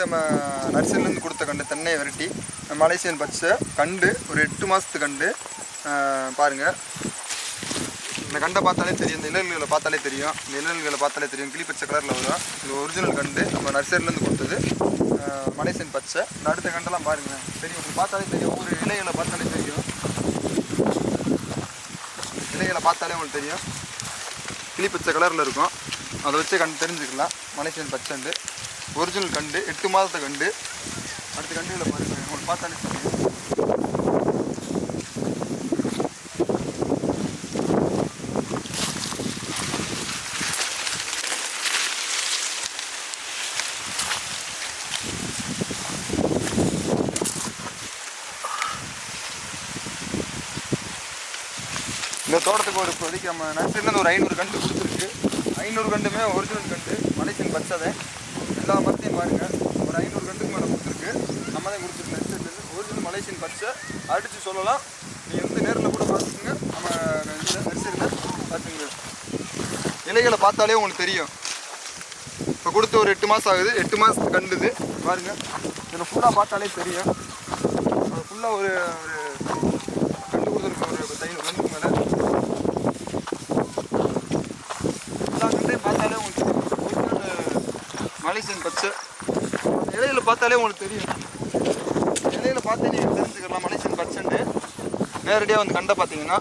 வந்து நம்ம நர்சரிலேருந்து கொடுத்த கண்டு தென்னை வெரைட்டி மலேசியன் பச்சை கண்டு ஒரு எட்டு மாதத்து கண்டு பாருங்கள் இந்த கண்டை பார்த்தாலே தெரியும். இந்த இலல்களை பார்த்தாலே தெரியும். இந்த இலல்களை பார்த்தாலே தெரியும். கிளிப்பச்சை கலரில் வரும். இது ஒரிஜினல் கண்டு நம்ம நர்சரிலேருந்து கொடுத்தது. மலேசியன் பச்சை. இந்த அடுத்த கண்டெல்லாம் பாருங்கள் தெரியும். உங்களுக்கு பார்த்தாலே தெரியும். ஒரு இலைகளை பார்த்தாலே தெரியும். இலைகளை பார்த்தாலே உங்களுக்கு தெரியும். கிளிப்பச்சை கலரில் இருக்கும். அதை வச்சு கண்டு தெரிஞ்சுக்கலாம். மலேசியன் பச்சண்டு ஒரிஜினல் கண்டு எட்டு மாதத்தை கண்டு. அடுத்த கண்டுகளை பாருங்க. உங்களுக்கு பார்த்தாலே இந்த தோட்டத்துக்கு ஒரு இப்போதைக்கு நம்ம நர்சரிலேருந்து ஒரு ஐநூறு கண்டு ஐநூறு கண்டுமே ஒரிஜினல் கண்டு மலேசியன் பச்சதை எல்லா மரத்தையும் பாருங்க. ஒரு ஐநூறு கண்டுக்கு மேலே கொடுத்துருக்கு. நம்ம தான் கொடுத்துருக்கு நர்சரிலேருந்து ஒரிஜினல் மலேசியன் பச்சை அடித்து சொல்லலாம். நீங்கள் வந்து நேரில் கூட பார்த்துக்குங்க. நம்ம இதில் நர்சரியில் பார்த்துங்க இலைகளை பார்த்தாலே உங்களுக்கு தெரியும். இப்போ கொடுத்து ஒரு எட்டு மாதம் ஆகுது. எட்டு மாதத்துக்கு கண்டுது. பாருங்கள் இதில் ஃபுல்லாக பார்த்தாலே தெரியும். ஃபுல்லாக ஒரு ஒரு கண்டு கொடுத்துருக்கோம் ஒரு பத்து ஐநூறு கண்டுக்கு மேலே எல்லா பார்த்தாலே உங்களுக்கு தெரியும் மலேசியன் பச்சை இலையில பார்த்தாலே உங்களுக்கு தெரியும். இலையில பார்த்து நீங்கள் தெரிஞ்சுக்கலாம் மலேசியன் பச்சைன்ட்டு நேரடியாக வந்து கண்டை பார்த்தீங்கன்னா